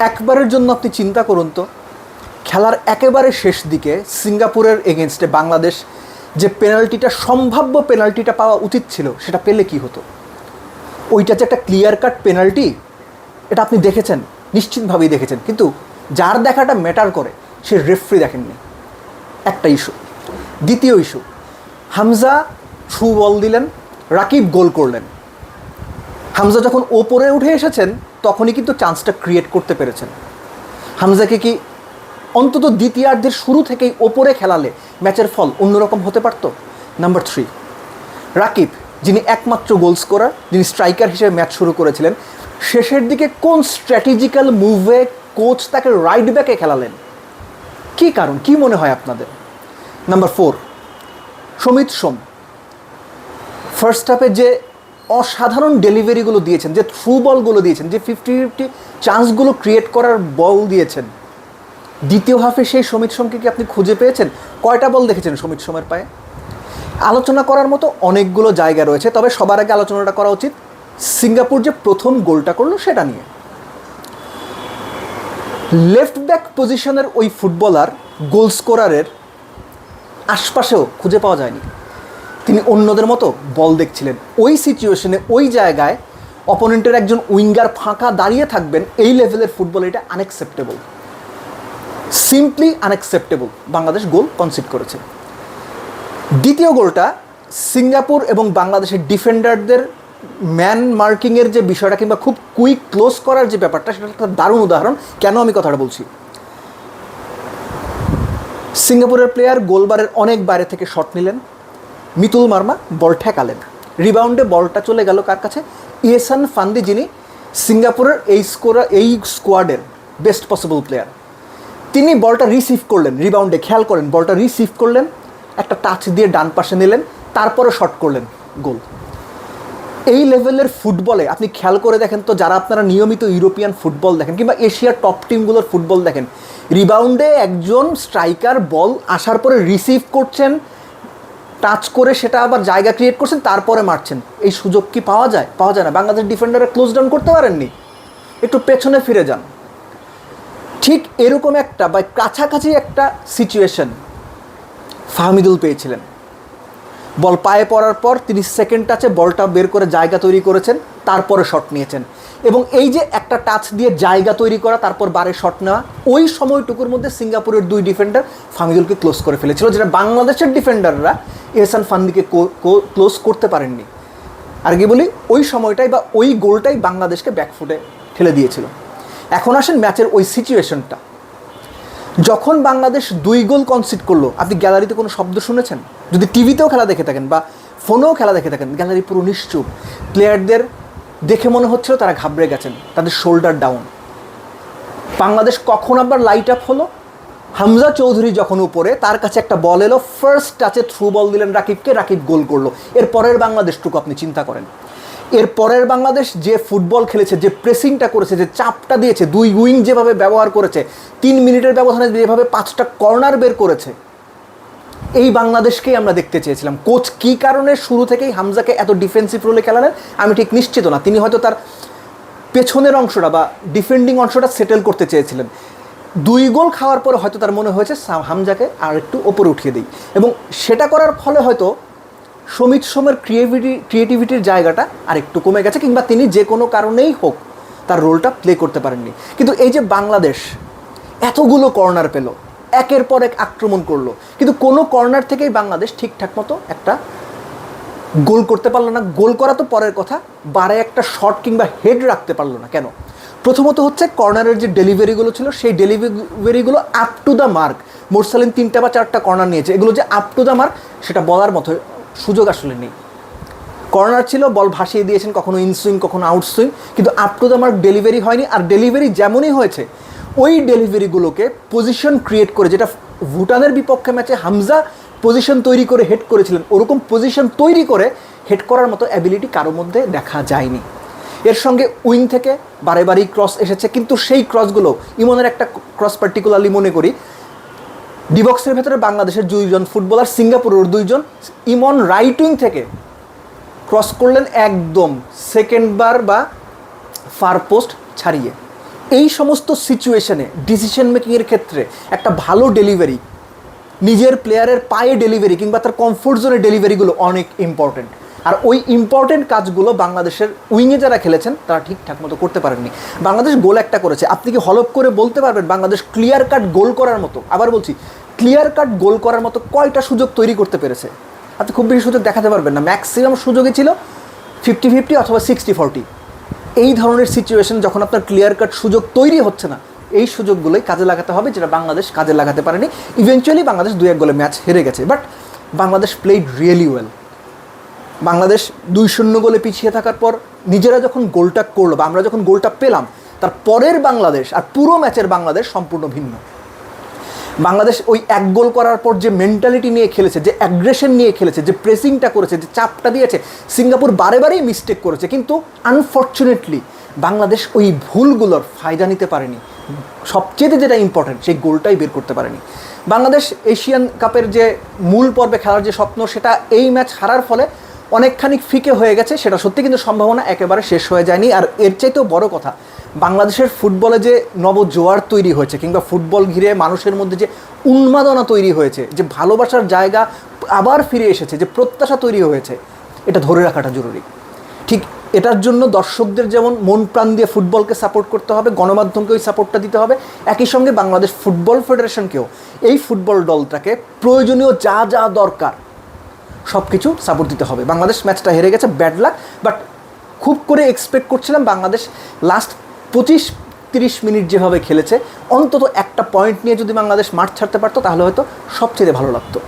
একবারের জন্য আপনি চিন্তা করুন তো, খেলার একেবারে শেষ দিকে সিঙ্গাপুরের এগেনস্টে বাংলাদেশ যে পেনাল্টিটা, সম্ভাব্য পেনাল্টিটা পাওয়া উচিত ছিল, সেটা পেলে কি হতো? ওইটা যে একটা ক্লিয়ার কাট পেনাল্টি, এটা আপনি দেখেছেন, নিশ্চিতভাবেই দেখেছেন, কিন্তু যার দেখাটা ম্যাটার করে, সে রেফ্রি দেখেননি। একটা ইস্যু দ্বিতীয় ইস্যু হামজা থ্রু বল দিলেন, রাকিব গোল করলেন। হামজা যখন ওপরে উঠে এসেছেন তখনই কিন্তু চান্সটা ক্রিয়েট করতে পেরেছেন। হামজাকে কি অন্তত দ্বিতীয়ার্ধের শুরু থেকেই ওপরে খেলালে ম্যাচের ফল অন্যরকম হতে পারত? নাম্বার থ্রি রাকিব, যিনি একমাত্র গোল স্কোরার যিনি স্ট্রাইকার হিসেবে ম্যাচ শুরু করেছিলেন, শেষের দিকে কোন স্ট্র্যাটেজিক্যাল মুভে কোচ তাকে রাইট ব্যাকে খেলালেন? কী কারণ? কি মনে হয় আপনাদের? Number four Samit Som first হাফে যে অসাধারণ ডেলিভারিগুলো দিয়েছেন, যে থ্রু বলগুলো দিয়েছেন, যে ফিফটি ফিফটি চান্সগুলো ক্রিয়েট করার বল দিয়েছেন। দ্বিতীয় হাফে সেই সমিত সোমকে কি আপনি খুঁজে পেয়েছেন? কয়টা বল দেখেছেন সমিত সোমের পায়ে? আলোচনা করার মতো অনেকগুলো জায়গা রয়েছে, তবে সবার আগে আলোচনাটা করা উচিত, সিঙ্গাপুর যে প্রথম গোলটা করল সেটা নিয়ে। লেফট ব্যাক পজিশনের ওই ফুটবলার গোল স্কোরারের আশপাশেও খুঁজে পাওয়া যায়নি। তিনি অন্যদের মতো বল দেখছিলেন। ওই সিচুয়েশনে ওই জায়গায় অপোনেন্টের একজন উইঙ্গার ফাঁকা দাঁড়িয়ে থাকবেন, এই লেভেলের ফুটবল এটা unacceptable simply unacceptable Bangladesh goal concede করেছে। দ্বিতীয় গোলটা সিঙ্গাপুর এবং বাংলাদেশের ডিফেন্ডারদের ম্যান মার্কিংয়ের যে বিষয়টা কিংবা খুব কুইক ক্লোজ করার যে ব্যাপারটা, সেটা একটা দারুণ উদাহরণ। কেন আমি কথাটা বলছি? সিঙ্গাপুরের প্লেয়ার গোলবারের অনেক বাইরে থেকে শট নিলেন। মিতুল মার্মা, বল ঠেকালেন। রিবাউন্ডে বলটা চলে গেল কার কাছে? ইয়েসান ফান্দি যিনি সিঙ্গাপুরের এই স্কোর এই স্কোয়াডের বেস্ট পসিবল প্লেয়ার তিনি বলটা রিসিভ করলেন রিবাউন্ডে খেয়াল করেন, বলটা রিসিভ করলেন, একটা টাচ দিয়ে ডান পাশে নিলেন তারপরে শট করলেন, গোল। এই লেভেলের ফুটবলে আপনি খেয়াল করে দেখেন তো, যারা আপনারা নিয়মিত ইউরোপিয়ান ফুটবল দেখেন কিংবা এশিয়ার টপ টিমগুলোর ফুটবল দেখেন রিবাউন্ডে একজন স্ট্রাইকার বল আসার পরে রিসিভ করছেন টাচ করে সেটা আবার জায়গা ক্রিয়েট করছেন, তারপরে মারছেন। এই সুযোগ কি পাওয়া যায়? পাওয়া যায় না। বাংলাদেশ ডিফেন্ডারে ক্লোজ ডাউন করতে পারেননি। একটু পেছনে ফিরে যান। ঠিক এরকম একটা বা কাছাকাছি একটা সিচুয়েশন ফাহমিদুল পেয়েছিলেন। বল পায়ে পড়ার পর তিনি সেকেন্ড টাচে বলটা বের করে জায়গা তৈরি করেছেন, তারপরে শট নিয়েছেন। এবং এই যে একটা টাচ দিয়ে জায়গা তৈরি করা, তারপর বারে শট নেওয়া, ওই সময়টুকুর মধ্যে সিঙ্গাপুরের দুই ডিফেন্ডার ফাহমিদুলকে ক্লোজ করে ফেলেছিল, যেটা বাংলাদেশের ডিফেন্ডাররা এহসান ফান্দিকে ক্লোজ করতে পারেননি। আর কি বলি, ওই সময়টাই বা ওই গোলটাই বাংলাদেশকে ব্যাকফুটে ঠেলে দিয়েছিল। এখন আসেন ম্যাচের ওই সিচুয়েশনটা যখন বাংলাদেশ দুই গোল কনসিড করল, আপনি গ্যালারিতে কোনো শব্দ শুনেছেন? যদি টিভিতেও খেলা দেখে থাকেন বা ফোনেও খেলা দেখে থাকেন গ্যালারি পুরো নিশ্চুপ। প্লেয়ারদের দেখে মনে হচ্ছিল তারা ঘাবড়ে গেছেন, তাদের শোল্ডার ডাউন বাংলাদেশ কখন আবার লাইট আপ হলো? হামজা চৌধুরী যখন উপরে, তার কাছে একটা বল এলো ফার্স্ট টাচে থ্রু বল দিলেন রাকিবকে, রাকিব গোল করল। এর পরের বাংলাদেশটুকু আপনি চিন্তা করেন। এর পরের বাংলাদেশ যে ফুটবল খেলেছে, যে প্রেসিংটা করেছে, যে চাপটা দিয়েছে, দুই উইং যেভাবে ব্যবহার করেছে, তিন মিনিটের ব্যবধানে যেভাবে পাঁচটা কর্নার বের করেছে, এই বাংলাদেশকেই আমরা দেখতে চেয়েছিলাম। কোচ কী কারণে শুরু থেকেই হামজাকে এত ডিফেন্সিভ রোলে খেলালেন, আমি ঠিক নিশ্চিত না। তিনি হয়তো তার পেছনের অংশটা বা ডিফেন্ডিং অংশটা সেটেল করতে চেয়েছিলেন। দুই গোল খাওয়ার পরে হয়তো তার মনে হয়েছে হামজাকে আর একটু ওপরে উঠিয়ে দিই। এবং সেটা করার ফলে হয়তো সমিত সোমের ক্রিয়েভিটি ক্রিয়েটিভিটির জায়গাটা আরেকটু কমে গেছে কিংবা তিনি যে কোনো কারণেই হোক তার রোলটা প্লে করতে পারেননি। কিন্তু এই যে বাংলাদেশ, এতগুলো কর্নার পেল, একের পর এক আক্রমণ করল, কিন্তু কোনো কর্নার থেকেই বাংলাদেশ ঠিকঠাক মতো একটা গোল করতে পারল না। গোল করা তো পরের কথা, বারে একটা শট কিংবা হেড রাখতে পারল না। কেন? প্রথমত হচ্ছে কর্নারের যে ডেলিভারিগুলো ছিল, সেই ডেলিভারিগুলো up to the mark Morsalin তিনটা বা চারটা কর্নার নিয়েছে। এগুলো যে আপ টু দ্য মার্ক সেটা বলার মতো সুযোগ আসলে নেই। কর্নার ছিল বল ভাসিয়ে দিয়েছেন, কখনো ইনসুইং কখনো আউটসুইং কিন্তু up to the mark delivery হয়নি, আর ডেলিভারি যেমনই হয়েছে, ওই ডেলিভারিগুলোকে পজিশন ক্রিয়েট করে, যেটা ভুটানের বিপক্ষে ম্যাচে হামজা পজিশন তৈরি করে হেড করেছিলেন, ওরকম পজিশন তৈরি করে হেড করার মতো অ্যাবিলিটি কারোর মধ্যে দেখা যায়নি। এর সঙ্গে উইং থেকে বারে বারেই ক্রস এসেছে, কিন্তু সেই ক্রসগুলো ইমনের একটা ক্রস পার্টিকুলারলি মনে করি ডিবক্সের ভেতরে বাংলাদেশের দুইজন ফুটবলার, সিঙ্গাপুরের দুইজন। ইমন রাইট উইং থেকে ক্রস করলেন একদম সেকেন্ড বার বা ফার পোস্ট ছাড়িয়ে। এই সমস্ত সিচুয়েশনে ডিসিশন মেকিংয়ের ক্ষেত্রে একটা ভালো ডেলিভারি নিজের প্লেয়ারের পায়ে ডেলিভারি কিংবা তার কমফোর্ট জোনের ডেলিভারিগুলো অনেক ইম্পর্টেন্ট আর ওই ইম্পর্টেন্ট কাজগুলো বাংলাদেশের উইংয়ে যারা খেলেছেন, তারা ঠিকঠাক মতো করতে পারেননি। বাংলাদেশ গোল একটা করেছে। আপনি কি হলপ করে বলতে পারবেন বাংলাদেশ ক্লিয়ার কাট গোল করার মতো? আবার বলছি ক্লিয়ার কাট গোল করার মতো কয়টা সুযোগ তৈরি করতে পেরেছে? আপনি খুব বেশি সুযোগ দেখাতে পারবেন না। ম্যাক্সিমাম সুযোগই ছিল ফিফটি ফিফটি অথবা সিক্সটি ফর্টি এই ধরনের সিচুয়েশন যখন আপনার ক্লিয়ার কাট সুযোগ তৈরি হচ্ছে না, এই সুযোগগুলোই কাজে লাগাতে হবে যেটা বাংলাদেশ কাজে লাগাতে পারেনি। ইভেনচুয়ালি বাংলাদেশ দু এক গোলে ম্যাচ হেরে গেছে। But Bangladesh played really well Bangladesh দুই শূন্য গোলে পিছিয়ে থাকার পর নিজেরা যখন গোলটা করল বা আমরা যখন গোলটা পেলাম, তার পরের বাংলাদেশ আর পুরো ম্যাচের বাংলাদেশ সম্পূর্ণ ভিন্ন। বাংলাদেশ ওই এক গোল করার পর যে মেন্টালিটি নিয়ে খেলেছে, যে অ্যাগ্রেশন নিয়ে খেলেছে, যে প্রেসিংটা করেছে, যে চাপটা দিয়েছে, সিঙ্গাপুর বারে বারেই মিস্টেক করেছে। কিন্তু আনফর্চুনেটলি বাংলাদেশ ওই ভুলগুলোর ফায়দা নিতে পারেনি। সবচেয়ে যেটা ইম্পর্টেন্ট সেই গোলটাই বের করতে পারেনি। বাংলাদেশ এশিয়ান কাপের যে মূল পর্বে খেলার যে স্বপ্ন, সেটা এই ম্যাচ হারার ফলে অনেকখানি ফিকে হয়ে গেছে, সেটা সত্যি কিন্তু সম্ভাবনা একেবারে শেষ হয়ে যায়নি। আর এর চাইতেও বড় কথা, বাংলাদেশের ফুটবলে যে নবজোয়ার তৈরি হয়েছে, কিংবা ফুটবল ঘিরে মানুষের মধ্যে যে উন্মাদনা তৈরি হয়েছে, যে ভালোবাসার জায়গা আবার ফিরে এসেছে, যে প্রত্যাশা তৈরি হয়েছে, এটা ধরে রাখাটা জরুরি। ঠিক এটার জন্য দর্শকদের যেমন মন প্রাণ দিয়ে ফুটবলকে সাপোর্ট করতে হবে, গণমাধ্যমকে ওই সাপোর্টটা দিতে হবে, একই সঙ্গে বাংলাদেশ ফুটবল ফেডারেশনকেও এই ফুটবল দলটাকে প্রয়োজনীয় যা যা দরকার সব কিছু সাপোর্ট দিতে হবে। বাংলাদেশ ম্যাচটা হেরে গেছে ব্যাড লাক বাট খুব করে এক্সপেক্ট করছিলাম বাংলাদেশ লাস্ট পঁচিশ, তিরিশ মিনিট যেভাবে খেলেছে, অন্তত একটা পয়েন্ট নিয়ে যদি বাংলাদেশ মাঠ ছাড়তে পারতো, তাহলে হয়তো সবচেয়ে ভালো লাগতো।